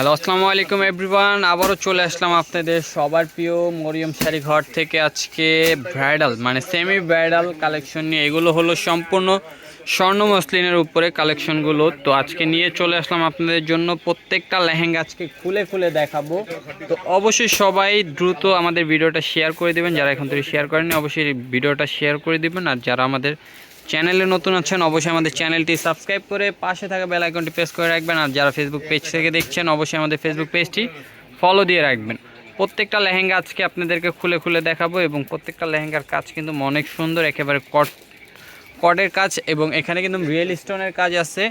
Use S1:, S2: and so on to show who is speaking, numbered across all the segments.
S1: Hello, আসসালামু আলাইকুম everyone. আবারও চলে আসলাম আপনাদের সবার প্রিয় মরিয়ম শাড়ি ঘর থেকে আজকে ব্রাইডাল মানে সেমি ব্রাইডাল কালেকশন নিয়ে। এগুলো হলো সম্পূর্ণ স্বর্ণ মসলিনের উপরে কালেকশনগুলো তো আজকে নিয়ে চলে আসলাম আপনাদের জন্য প্রত্যেকটা লেহেঙ্গা আজকে খুলে খুলে দেখাবো। তো অবশ্যই সবাই দ্রুত আমাদের ভিডিওটা শেয়ার করে দেবেন। যারা এখন থেকে শেয়ার করেনি অবশ্যই ভিডিওটা শেয়ার করে দিবেন। আর যারা আমাদের চ্যানেলে নতুন আছেন, অবশ্যই আমাদের চ্যানেলটি সাবস্ক্রাইব করে পাশে থাকা বেল আইকনটি প্রেস করে রাখবেন। আর যারা ফেসবুক পেজ থেকে দেখছেন, অবশ্যই আমাদের ফেসবুক পেজটি ফলো দিয়ে রাখবেন। প্রত্যেকটা লেহেঙ্গা আজকে আপনাদেরকে খুলে খুলে দেখাবো এবং প্রত্যেকটা লেহেঙ্গার কাজ কিন্তু অনেক সুন্দর, একেবারে কট কটের কাজ এবং এখানে কিন্তু রিয়েল স্টোনের কাজ আছে।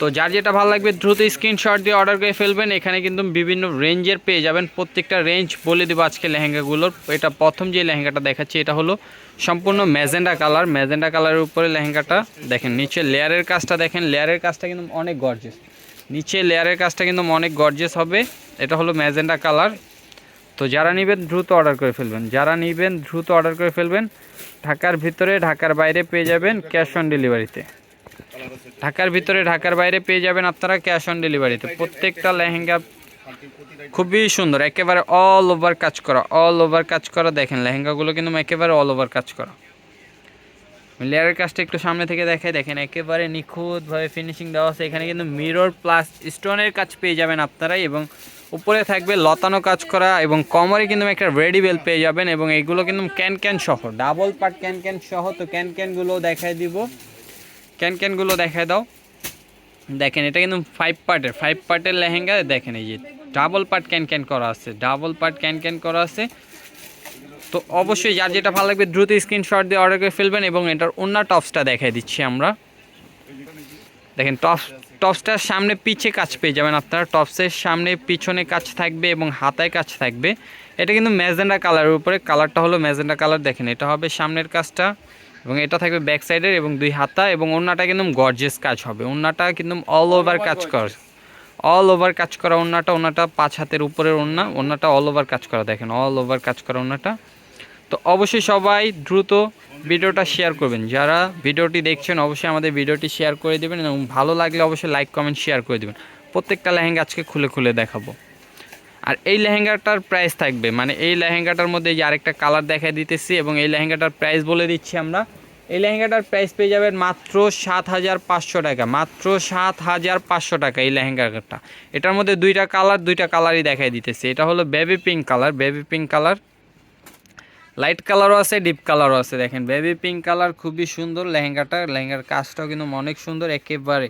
S1: তো যার যেটা ভালো লাগবে, দ্রুত স্ক্রিনশট দিয়ে অর্ডার করে ফেলবেন। এখানে কিন্তু বিভিন্ন রেঞ্জের পেয়ে যাবেন। প্রত্যেকটা রেঞ্জ বলে দেবো আজকে লেহেঙ্গাগুলোর। এটা প্রথম যে লেহেঙ্গাটা দেখাচ্ছি, এটা হলো সম্পূর্ণ ম্যাজেন্ডা কালার। ম্যাজেন্ডা কালারের উপরে লেহেঙ্গাটা দেখেন, নিচে লেয়ারের কাজটা দেখেন। লেয়ারের কাজটা কিন্তু অনেক গর্জেস নিচে লেয়ারের কাজটা কিন্তু অনেক গর্জেস হবে। এটা হলো ম্যাজেন্ডা কালার। তো যারা নেবেন, দ্রুত অর্ডার করে ফেলবেন। যারা নেবেন, দ্রুত অর্ডার করে ফেলবেন। ঢাকার ভিতরে, ঢাকার বাইরে পেয়ে যাবেন ক্যাশ অন ডেলিভারিতে ঢাকার ভিতরে, ঢাকার বাইরে পেয়ে যাবেন আপনারা ক্যাশ অন ডেলিভারিতে প্রত্যেকটা লেহেঙ্গা খুবই সুন্দর, একেবারে অল ওভার কাজ করা অল ওভার কাজ করা। দেখেন, লেহেঙ্গাগুলো কিন্তু একেবারে অল ওভার কাজ করা। লেয়ারের কাজটা একটু সামনে থেকে দেখায় দেখেন, একেবারে নিখুঁতভাবে ফিনিশিং দেওয়া আছে। এখানে কিন্তু মিরর প্লাস স্টোনের কাজ পেয়ে যাবেন আপনারা এবং উপরে থাকবে লতানো কাজ করা এবং কমরে কিন্তু একটা রেডি বেল পেয়ে যাবেন এবং এইগুলো কিন্তু ক্যান ক্যান সহ ডাবল পার্ট ক্যান ক্যান সহ। তো ক্যান ক্যানগুলো দেখায় দিব। ক্যান ক্যানগুলো দেখায় দাও। দেখেন, এটা কিন্তু ফাইভ পার্টের ফাইভ পার্টের লেহেঙ্গা। দেখেন, এই যে ডাবল পার্ট ক্যান ক্যান করা আছে ডাবল পার্ট ক্যান ক্যান করা আছে। তো অবশ্যই যার যেটা ভালো লাগবে দ্রুত স্ক্রিনশট দিয়ে অর্ডার করে ফেলবেন এবং এটার অন্য টপসটা দেখাই দিচ্ছি আমরা। দেখেন টপস টপসটার সামনে পিছে কাজ পেয়ে যাবেন আপনারা। টপসের সামনে পিছনে কাজ থাকবে এবং হাতায় কাজ থাকবে। এটা কিন্তু ম্যাজেন্ডা কালারের উপরে, কালারটা হলো ম্যাজেন্ডা কালার। দেখেন, এটা হবে সামনের কাজটা। এবং এটা থাকবে ব্যাক সাইডের এবং দুই হাতা এবং অন্যটা কিন্তু গর্জেস কাজ হবে। অন্যটা কিন্তু অল ওভার কাজ কর। অল ওভার কাজ করা ওন্নাটা ওন্নাটা পাঁচ হাতের উপরের ওন্না ওন্নাটা অল ওভার কাজ করা দেখেন অল ওভার কাজ করা ওন্নাটা। তো অবশ্যই সবাই দ্রুত ভিডিওটা শেয়ার করবেন। যারা ভিডিওটি দেখছেন অবশ্যই আমাদের ভিডিওটি শেয়ার করে দেবেন এবং ভালো লাগলে অবশ্যই লাইক কমেন্ট শেয়ার করে দেবেন। প্রত্যেকটা লেহেঙ্গা আজকে খুলে খুলে দেখাবো। আর এই লেহেঙ্গাটার প্রাইস থাকবে। মানে এই লেহেঙ্গাটার মধ্যে যে আরেকটা কালার দেখা দিতেছি এবং এই লেহেঙ্গাটার প্রাইস বলে দিচ্ছি আমরা। এই লেহেঙ্গাটার প্রাইস পেয়ে যাবেন মাত্র সাত হাজার পাঁচশো টাকা, মাত্র সাত হাজার পাঁচশো টাকা এই লেহেঙ্গাটা। এটার মধ্যে দুইটা কালার দুইটা কালারই দেখাই দিতেছে। এটা হলো baby pink colour baby pink colour light কালারও আছে ডিপ কালারও আছে। দেখেন বেবি পিঙ্ক কালার খুবই সুন্দর লেহেঙ্গাটা। লেহেঙ্গার কাজটাও কিন্তু অনেক সুন্দর, একেবারে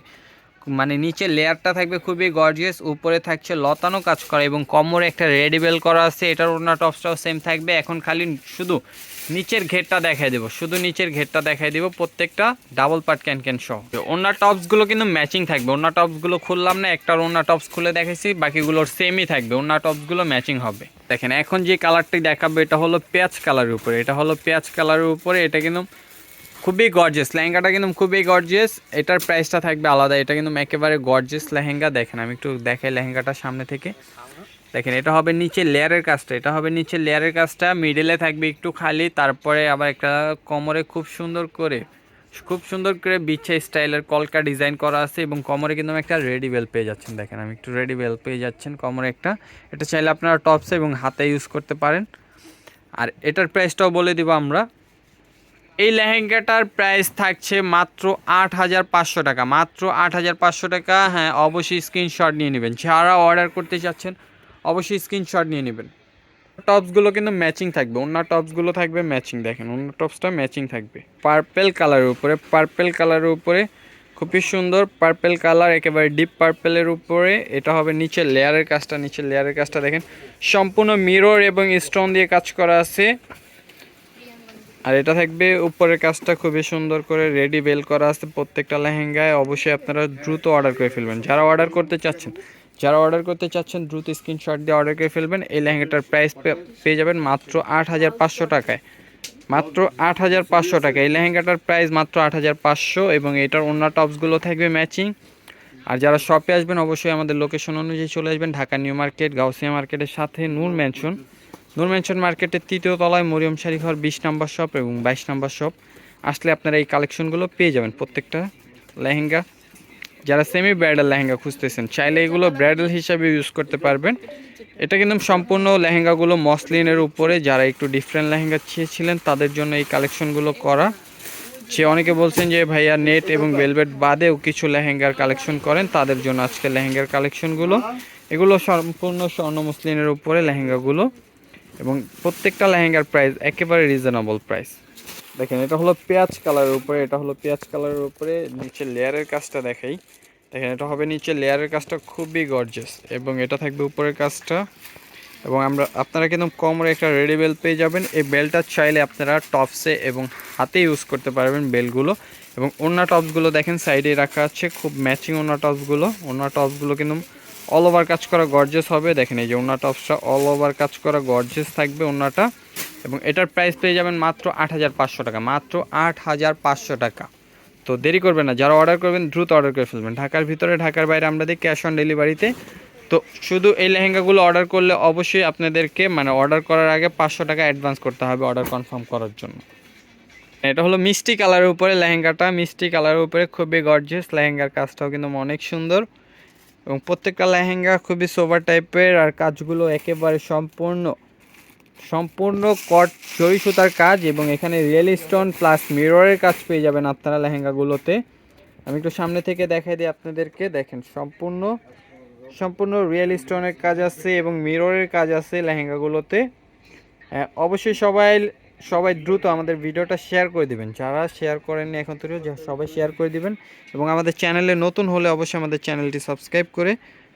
S1: মানে নিচে লেয়ারটা থাকবে খুবই গর্জিয়াস উপরে থাকছে লতানো কাজ করা এবং কোমরে একটা রেডিবেল করা আছে, এটার ওনার টপসটাও সেম থাকবে। এখন খালি শুধু নিচের ঘেরটা দেখাই দেবো, শুধু নিচের ঘেরটা দেখাই দেবো প্রত্যেকটা ডাবল পার্ট ক্যান ক্যান সহ। ওনার টপসগুলো কিন্তু ম্যাচিং থাকবে ওনার টপসগুলো খুললাম না একটার ওনার টপস খুলে দেখেছি বাকিগুলোর সেমই থাকবে ওনার টপসগুলো ম্যাচিং হবে। দেখেন, এখন যে কালারটি দেখাবো, এটা হলো পেঁয়াজ কালারের উপরে, এটা হলো পেঁয়াজ কালারের উপরে, এটা কিন্তু খুবই গর্জেস লেহেঙ্গাটা কিন্তু খুবই গর্জেস এটার প্রাইসটা থাকবে আলাদা। এটা কিন্তু একেবারে গর্জেস লেহেঙ্গা। দেখেন, আমি একটু দেখাই লেহেঙ্গাটা সামনে থেকে। দেখেন, এটা হবে নিচে লেয়ারের কাজটা। এটা হবে নিচে লেয়ারের কাজটা। মিডলে থাকবে একটু খালি। তারপরে আবার একটা কোমরে খুব সুন্দর করে, খুব সুন্দর করে বিচ্ছা স্টাইলের কলকা ডিজাইন করা আছে এবং কোমরে কিন্তু একটা রেডি বেল পেয়ে যাচ্ছেন। দেখেন, আমি একটু রেডি বেল পেয়ে যাচ্ছেন কোমরে একটা। এটা চাইলে আপনারা টপসে এবং হাতে ইউজ করতে পারেন। আর এটার প্রাইসটাও বলে দিব আমরা। এই লেহেঙ্গাটার প্রাইস থাকছে মাত্র আট হাজার পাঁচশো টাকা। মাত্র আট হাজার পাঁচশো টাকা হ্যাঁ অবশ্যই স্ক্রিনশট নিয়ে নেবেন। যারা অর্ডার করতে চাচ্ছেন, অবশ্যই স্ক্রিনশট নিয়ে নেবেন। টপসগুলো কিন্তু ম্যাচিং থাকবে। অন্য টপসগুলো থাকবে ম্যাচিং দেখেন অন্য টপসটা ম্যাচিং থাকবে। পার্পেল কালারের উপরে পার্পেল কালারের উপরে, খুবই সুন্দর পার্পেল কালার একেবারে ডিপ পার্পেলের উপরে। এটা হবে নিচে লেয়ারের কাজটা নিচে লেয়ারের কাজটা দেখেন। সম্পূর্ণ মিরর এবং স্টোন দিয়ে কাজ করা আছে। আর এটা থাকবে উপরের কাজটা খুবই সুন্দর করে রেডি বেল করা আছে প্রত্যেকটা লেহেঙ্গায়। অবশ্যই আপনারা দ্রুত অর্ডার করে ফেলবেন। যারা অর্ডার করতে চাচ্ছেন, যারা অর্ডার করতে চাচ্ছেন, দ্রুত স্ক্রিনশট দিয়ে অর্ডার করে ফেলবেন। এই লেহেঙ্গাটার প্রাইস পেয়ে যাবেন মাত্র আট হাজার পাঁচশো টাকায়। মাত্র আট হাজার পাঁচশো টাকা। এই লেহেঙ্গাটার প্রাইস মাত্র আট হাজার পাঁচশো এবং এটার অন্য টপসগুলো থাকবে ম্যাচিং আর যারা শপে আসবেন, অবশ্যই আমাদের লোকেশন অনুযায়ী চলে আসবেন। ঢাকা নিউ মার্কেট, গাউসিয়া মার্কেটের সাথে নূর ম্যানশন নূর মার্কেটের তৃতীয় তলায় মরিয়ম শাড়ি ঘর, বিশ নম্বর শপ এবং বাইশ নম্বর শপ। আসলে আপনারা এই কালেকশনগুলো পেয়ে যাবেন প্রত্যেকটা লেহেঙ্গা। যারা সেমি ব্রাইডাল লেহেঙ্গা খুঁজতেছেন, চাইলে এগুলো ব্রাইডাল হিসাবে ইউজ করতে পারবেন। এটা কিন্তু সম্পূর্ণ লেহেঙ্গাগুলো মসলিনের উপরে, যারা একটু ডিফারেন্ট লেহেঙ্গা চেয়েছিলেন, তাদের জন্য এই কালেকশনগুলো করা। সে অনেকে বলছেন যে, ভাইয়া নেট এবং ভেলভেট বাদেও কিছু লেহেঙ্গার কালেকশন করেন, তাদের জন্য আজকে লেহেঙ্গার কালেকশনগুলো। এগুলো সম্পূর্ণ স্বর্ণ মুসলিনের উপরে লেহেঙ্গাগুলো। এবং প্রত্যেকটা লেহেঙ্গার প্রাইস একেবারে রিজনেবল প্রাইস দেখেন, এটা হলো পেঁয়াজ কালারের উপরে, এটা হলো পেঁয়াজ কালারের উপরে, নিচে লেয়ারের কাজটা দেখাই। দেখেন, এটা হবে নিচে লেয়ারের কাজটা খুবই গর্জেস এবং এটা থাকবে উপরের কাজটা। এবং আমরা, আপনারা কিন্তু কমরে একটা রেডি বেল পেয়ে যাবেন। এই বেলটা চাইলে আপনারা টপসে এবং হাতে ইউজ করতে পারবেন বেলগুলো এবং ওনা টপসগুলো দেখেন সাইডে রাখা আছে, খুব ম্যাচিং ওনা টপসগুলো ওনা টপসগুলো কিন্তু অল ওভার কাজ করা গর্জেস হবে। দেখেন এই যে ওনা টপসটা অল ওভার কাজ করা গর্জেস থাকবে ওনাটা এবং এটার প্রাইস পেয়ে যাবেন মাত্র আট হাজার পাঁচশো টাকা, মাত্র আট হাজার পাঁচশো টাকা। তো দেরি করবেন না, যারা অর্ডার করবেন, দ্রুত অর্ডার করে ফেলবেন। ঢাকার ভিতরে, ঢাকার বাইরে আমরা দিই ক্যাশ অন ডেলিভারিতে তো শুধু এই লেহেঙ্গাগুলো অর্ডার করলে অবশ্যই আপনাদেরকে মানে অর্ডার করার আগে পাঁচশো টাকা অ্যাডভান্স করতে হবে অর্ডার কনফার্ম করার জন্য। এটা হলো মিষ্টি কালারের উপরে লেহেঙ্গাটা। মিষ্টি কালারের উপরে খুবই গর্জিয়াস লেহেঙ্গার কাজটাও কিন্তু অনেক সুন্দর। এবং প্রত্যেকটা লেহেঙ্গা খুবই সোভার টাইপের আর কাজগুলো একেবারে সম্পূর্ণ সম্পূর্ণ কট জরি সুতার কাজ এবং এখানে রিয়েল স্টোন প্লাস মিররের কাজ পেয়ে যাবেন আপনারা লেহেঙ্গাগুলোতে। আমি একটু সামনে থেকে দেখাই দিই আপনাদেরকে দেখেন সম্পূর্ণ সম্পূর্ণ রিয়েল স্টোনের কাজ আছে এবং মিররের কাজ আছে লেহেঙ্গাগুলোতে। হ্যাঁ, অবশ্যই সবাই সবাই দ্রুত আমাদের ভিডিওটা শেয়ার করে দিবেন। যারা শেয়ার করেননি এখন থেকে সবাই শেয়ার করে দিবেন এবং আমাদের চ্যানেলে নতুন হলে অবশ্যই আমাদের চ্যানেলটি সাবস্ক্রাইব করে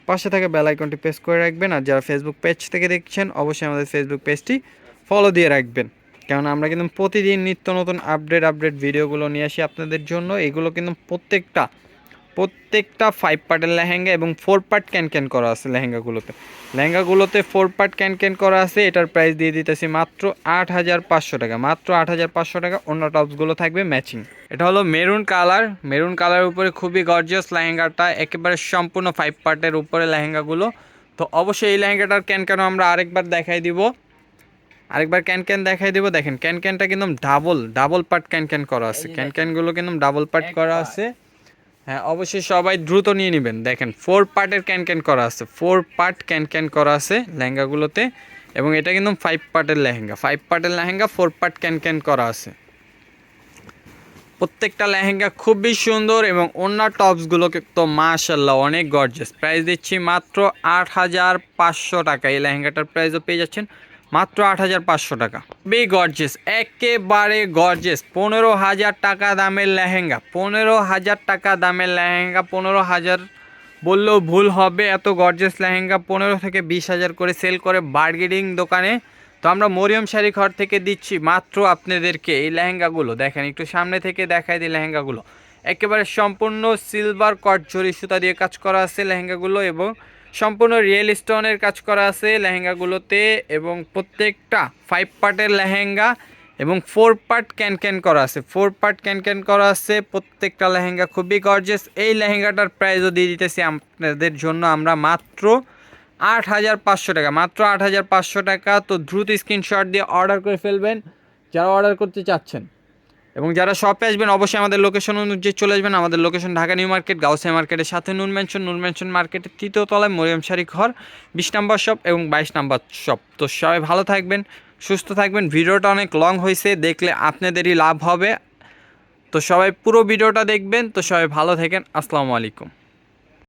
S1: পাশে থাকা বেল আইকনটি প্রেস করে রাখবেন। আর যারা ফেসবুক পেজ থেকে দেখছেন, অবশ্যই আমাদের ফেসবুক পেজটি ফলো দিয়ে রাখবেন। কেননা আমরা কিন্তু প্রতিদিন নিত্য নতুন আপডেট আপডেট ভিডিওগুলো নিয়ে আসি আপনাদের জন্য। এগুলো কিন্তু প্রত্যেকটা প্রত্যেকটা ফাইভ পার্টের লেহেঙ্গা এবং ফোর পার্ট ক্যান ক্যান করা আছে লেহেঙ্গাগুলোতে। লেহেঙ্গাগুলোতে ফোর পার্ট ক্যান ক্যান করা আছে এটার প্রাইস দিয়ে দিতেছি মাত্র আট হাজার পাঁচশো টাকা। মাত্র আট হাজার পাঁচশো টাকা অন্য টপসগুলো থাকবে ম্যাচিং এটা হলো মেরুন কালার মেরুন কালারের উপরে খুবই গর্জিয়াস লেহেঙ্গাটা একেবারে সম্পূর্ণ ফাইভ পার্টের উপরে লেহেঙ্গাগুলো। তো অবশ্যই এই লেহেঙ্গাটার ক্যান ক্যান আমরা আরেকবার দেখাই দিব। আরেকবার ক্যান ক্যান দেখাই দিব। দেখেন ক্যান ক্যানটা কিন্তু double double part can can করা আছে। ক্যান ক্যানগুলো কিন্তু ডাবল পার্ট করা আছে। হ্যাঁ অবশ্যই সবাই দ্রুত নিয়ে নেবেন। দেখেন ফোর পার্টের ক্যান ক্যান করা আছে। ফোর পার্ট ক্যান ক্যান করা আছে লেহেঙ্গাগুলোতে এবং এটা কিন্তু ফাইভ পার্টের লেহেঙ্গা। ফাইভ পার্টের lehenga four part can can করা আছে। প্রত্যেকটা লেহেঙ্গা খুবই সুন্দর এবং অন্য টপসগুলোকে তো মাশাল্লাহ অনেক গর্জেস প্রাইস দিচ্ছি মাত্র আট হাজার পাঁচশো টাকা। এই লেহেঙ্গাটার প্রাইসও পেয়ে যাচ্ছেন মাত্র আট হাজার পাঁচশো টাকা। খুবই গর্জেস একেবারে গর্জেস পনেরো হাজার টাকা দামের লেহেঙ্গা, পনেরো হাজার টাকা দামের লেহেঙ্গা, পনেরো হাজার বললেও ভুল হবে, এত গর্জেস লেহেঙ্গা, পনেরো থেকে বিশ হাজার করে সেল করে বার্গেনিং দোকানে। তো আমরা মরিয়ম শাড়ি ঘর থেকে দিচ্ছি মাত্র আপনাদেরকে এই লেহেঙ্গাগুলো। দেখেন, একটু সামনে থেকে দেখাই দিই লেহেঙ্গাগুলো। একেবারে সম্পূর্ণ সিলভার কট জরি সুতা দিয়ে কাজ করা আছে লেহেঙ্গাগুলো এবং সম্পূর্ণ রিয়েল স্টোনের কাজ করা আছে লেহেঙ্গাগুলোতে এবং প্রত্যেকটা ফাইভ পার্টের লেহেঙ্গা এবং ফোর পার্ট ক্যান ক্যান করা আছে। ফোর পার্ট ক্যান ক্যান করা আছে, প্রত্যেকটা লেহেঙ্গা খুবই গর্জেস এই লেহেঙ্গাটার প্রাইসও দিয়ে দিতেছি আপনাদের জন্য আমরা মাত্র আট হাজার পাঁচশো টাকা। মাত্র আট হাজার পাঁচশো টাকা, তো দ্রুত স্ক্রিনশট দিয়ে অর্ডার করে ফেলবেন। যারা অর্ডার করতে চাচ্ছেন এবং যারা শপে আসবেন, অবশ্যই আমাদের লোকেশন অনুযায়ী চলে আসবেন। আমাদের location Dhaka new market Gausia মার্কেটের সাথে নুন মেনশন নুন মেনশন মার্কেটের তৃতীয় তলায় মরিয়াম শাড়ি ঘর, বিশ নাম্বার শপ এবং বাইশ নাম্বার শপ তো সবাই ভালো থাকবেন, সুস্থ থাকবেন। ভিডিওটা অনেক লং হয়েছে, দেখলে আপনাদেরই লাভ হবে। তো সবাই পুরো ভিডিওটা দেখবেন। তো সবাই ভালো থাকেন। আসসালামু আলাইকুম।